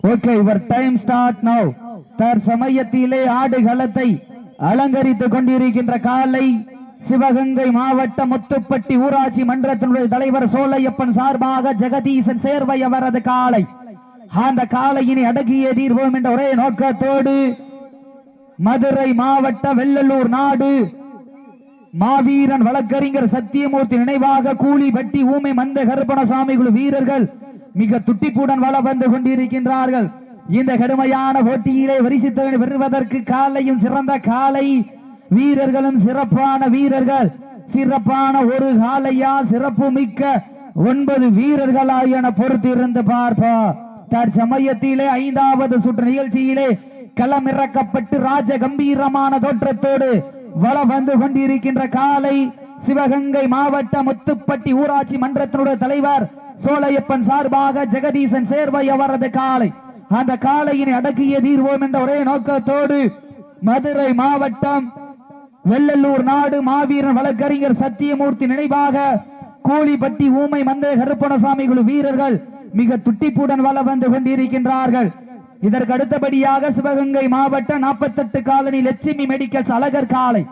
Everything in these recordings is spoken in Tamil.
Okay your time start now தற்சமயத்திலே ஆடுகளத்தை அலங்கரித்துக் கொண்டிருக்கின்ற காலை சிவகங்கை மாவட்ட முத்துப்பட்டி ஊராட்சி மன்றத்தினுடைய தலைவர் சோலையப்பன் சார்பாக ஜெகதீசன் சேர்வை அவரது காலை. அந்த காலையினை அடக்கிய தீர்வோம் என்ற ஒரே நோக்கத்தோடு மதுரை மாவட்ட வெள்ளலூர் நாடு மாவீரன் வழக்கறிஞர் சத்தியமூர்த்தி நினைவாக கூலி பட்டி ஊமை மந்த கருப்பணசாமி குழு வீரர்கள் மிக துட்டிப்புடன் வள வந்து கொண்டிருக்கின்றார்கள். இந்த கடுமையான போட்டியிலே வரிசித்தவனை பெறுவதற்கு காலையும் சிறந்த காலை வீரர்களும் சிறப்பான வீரர்கள். சிறப்பான ஒரு காலையா சிறப்பு மிக்க ஒன்பது வீரர்களா என பொறுத்திருந்து பார்ப்போம். தற்சமயத்திலே ஐந்தாவது சுற்று நிகழ்ச்சியிலே களமிறக்கப்பட்டு ராஜ கம்பீரமான தோற்றத்தோடு வள வந்து கொண்டிருக்கின்ற காலை சிவகங்கை மாவட்ட முத்துப்பட்டி ஊராட்சி மன்றத்தினுடைய தலைவர் சோலையப்பன் சார்பாக ஜெகதீசன் சேர்வை அவரது காலை. அந்த காலையினை அடக்கிய தீர்வோம் என்ற ஒரே நோக்கத்தோடு மதுரை மாவட்டம் வெள்ளலூர் நாடு மாவீரன் வழக்கறிஞர் சத்தியமூர்த்தி நினைவாக கூலிப்பட்டி ஊமை மந்தை கருப்பணசாமி குழு வீரர்கள் மிக துட்டிப்புடன் வள வந்து கொண்டிருக்கின்றார்கள். இதற்கு அடுத்தபடியாக சிவகங்கை மாவட்ட நாற்பத்தெட்டு காலனி லட்சுமி மெடிக்கல்ஸ் அழகர் காலை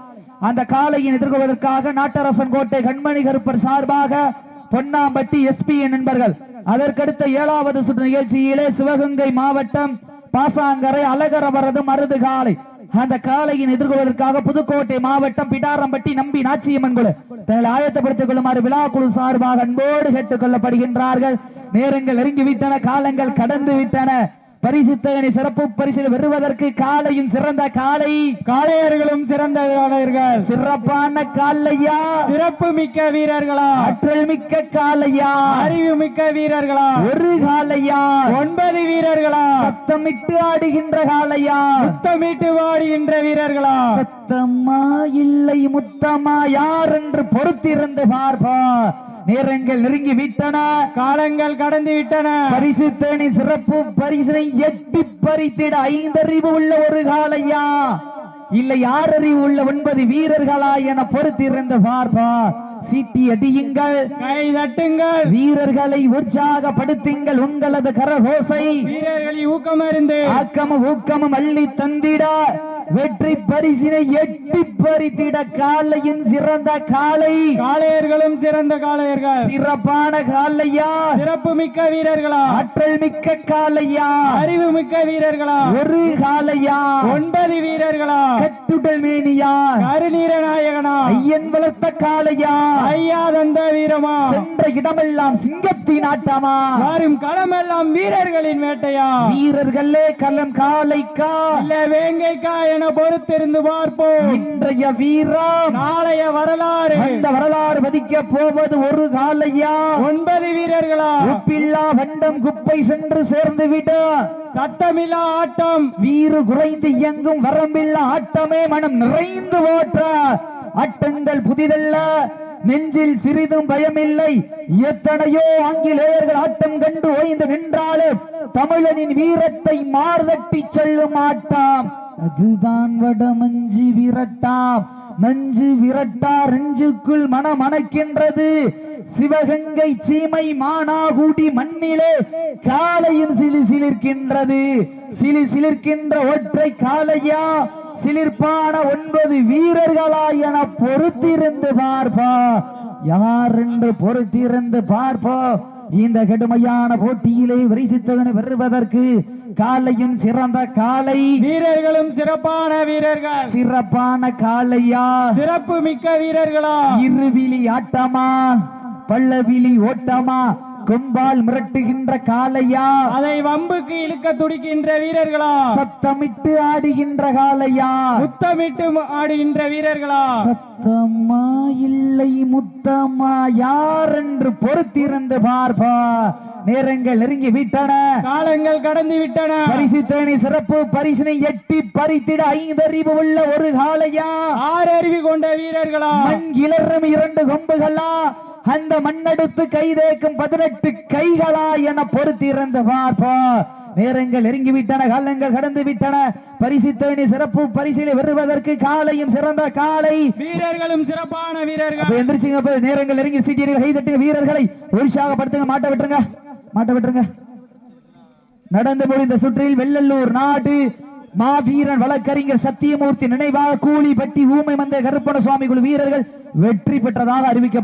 அந்த காலையின் எதிர்கொள்வதற்காக நாட்டரசன் கோட்டை கண்மணி கருப்பர் சார்பாக பொன்னாம்பட்டி எஸ்பி நண்பர்கள். அதற்கடுத்த ஏழாவது சுற்று நிகழ்ச்சியிலே சிவகங்கை மாவட்டம் பாசாங்கரை அழகர் அவரது மருது காலை அந்த காலையின் எதிர்கொள்வதற்காக புதுக்கோட்டை மாவட்டம் பிடாரம்பட்டி நம்பி நாச்சியம்மன் குழு. தங்களை ஆயத்தப்படுத்திக் கொள்ளுமாறு விழா குழு சார்பாக அன்போடு கேட்டுக் கொள்ளப்படுகின்றார்கள். நேரங்கள் நெருங்கி விட்டன காலங்கள் கடந்து விட்டன பரிசுத்தகனை சிறப்பு பரிசில் பெறுவதற்கு காலையும் சிறந்த காலை. காளையர்களும் சிறந்த காளையர்கள். சிறப்பான காலையா? சிறப்பு மிக்க வீரர்களா? ஆற்றல் மிக்க காலையா? அறிவு மிக்க வீரர்களா? ஒரு காலையா? ஒன்பது வீரர்களா? சத்தமிட்டு ஆடுகின்ற காலையா? முத்தமிட்டு வாடுகின்ற வீரர்களா? சத்தம்மா இல்லை முத்தம்மா யார் என்று பொறுத்திருந்து பார்ப்பா நேரங்கள் நெருங்கி விட்டன. காலங்கள் கடந்து விட்டன. பரிசு தேனி சிறப்பு பரிசினை எட்டி பறித்திட ஐந்தறிவு உள்ள ஒரு காலையா? இல்லை ஆறறிவு உள்ள ஒன்பது வீரர்களா என பொறுத்திருந்து பார்ப்பா. சீட்டி அடியுங்கள். கை தட்டுங்கள். வீரர்களை உற்சாகப்படுத்துங்கள் உங்களது கரகோசை. வீரர்களின் ஊக்கமருந்து. ஆக்கமும் ஊக்கமும் அள்ளி தந்திட. வெற்றி பரிசினை எட்டி பறித்திட காலையின் சிறந்த காலை காளையர்களும் சிறந்த காளையர்கள். சிறப்பான காலையா சிறப்பு மிக்க வீரர்களா. ஆற்றல் மிக்க காலையா அறிவு மிக்க வீரர்களா. ஒரு காலையா ஒன்பது வீரர்களா. கட்டுடல் மேனியா. கருநீர நாயகனா. ஐயன் வளர்த்த காலையா ஐயா தந்த வீரமா. சென்ற இடமெல்லாம் சிங்கத்தின் ஆட்டமா. வரும் களமெல்லாம் வீரர்களின் வேட்டையா. வீரர்களே களம் காலைக்கா இல்ல வேங்கைக்கா என பொறுத்திருந்து பார்ப்போம். இன்றைய வீரம் நாளைய வரலாறு. அந்த வரலாறு பதிக்க போவது ஒரு காலையா? ஒன்பது வீரர்களா? உப்பில்லா வண்டம் குப்பை சென்று சேர்ந்து விட. சத்தமில்லா ஆட்டம். வீறு குறைந்து இயங்கும் வரம்பில்லா ஆட்டமே மனம் நிறைந்து ஓற்ற ஆட்டங்கள் புதிதல்ல நெஞ்சில் சிறிதும் பயமில்லை. எத்தனையோ ஆங்கிலேயர்கள் ஆட்டம் கண்டு ஓய்ந்து நின்றாலும் தமிழனின் வீரத்தை மார்தட்டி செல்லும் ஆட்டம். அதுதான் வட மஞ்சு விரட்டா மஞ்சு விரட்டா ரெஞ்சுக்குள் மனமணக்கின்றது. சிவகங்கை சீமை மானாகூடி மண்ணிலே காலையும் சிலி சிலிர்க்கின்றது. சிலி சிலிர்க்கின்ற ஒற்றை காலையா சிலிர்ப்பான ஒன்பது வீரர்களா என பொறுத்திருந்து பார்ப்பா. யார் என்று பொறுத்திருந்து பார்ப்போ. இந்த கடுமையான போட்டியிலே விரைசித்தவனை வெறுவதற்கு காலையும் சிறந்த காலை. வீரர்களும் சிறப்பான வீரர்கள். சிறப்பான காலையா? சிறப்பு மிக்க வீரர்களா? இருவிழி ஆட்டமா? பள்ளவிழி ஓட்டமா? கொம்பால் மிரட்டுகின்ற காலையா? அதை வம்புக்கு இழுக்க துடிக்கின்ற வீரர்களா? சத்தமிட்டு ஆடுகின்ற காலையா? முத்தமிட்டு ஆடுகின்ற வீரர்களா? சத்தம்மா இல்லை முத்தம்மா யார் என்று பொறுத்திருந்து பார்ப்பா. நேரங்கள் நெருங்கி விட்டன. காலங்கள் கடந்து விட்டன. பரிசு தேனி சிறப்பு பரிசினை எட்டி பறித்திட ஐந்தறிவு உள்ள ஒரு காலையா ஆறு அறிவு கொண்ட வீரர்களா? மண் இளறும் இரண்டு கொம்புகளா? அந்த மண்ணெடுத்து கைதேக்கும் பதினெட்டு கைகளா என பொறுத்திருந்து பார்ப்போம் நேரங்கள் நெருங்கி விட்டன காலங்கள் கடந்து விட்டன. பரிசு தேனி சிறப்பு பரிசிலை பெறுவதற்கு காலையும் சிறந்த காலை வீரர்களும் சிறப்பான வீரர்கள். எந்திரிச்சுங்க நேரங்கள் நெருங்கி சீட்டியர்கள் கை தட்டுங்க வீரர்களை உற்சாகப்படுத்துங்க மாட்ட விட்டுருங்க. மாட்ட விட்டுருங்க. நடந்து முடிந்த சுற்றில் வெள்ளல்லூர் நாடு மாவீரன் வழக்கறிஞர் சத்தியமூர்த்தி நினைவாக கூலிப்பட்டி ஊமை மந்த கருப்பண சுவாமி குழு வீரர்கள் வெற்றி பெற்றதாக அறிவிக்க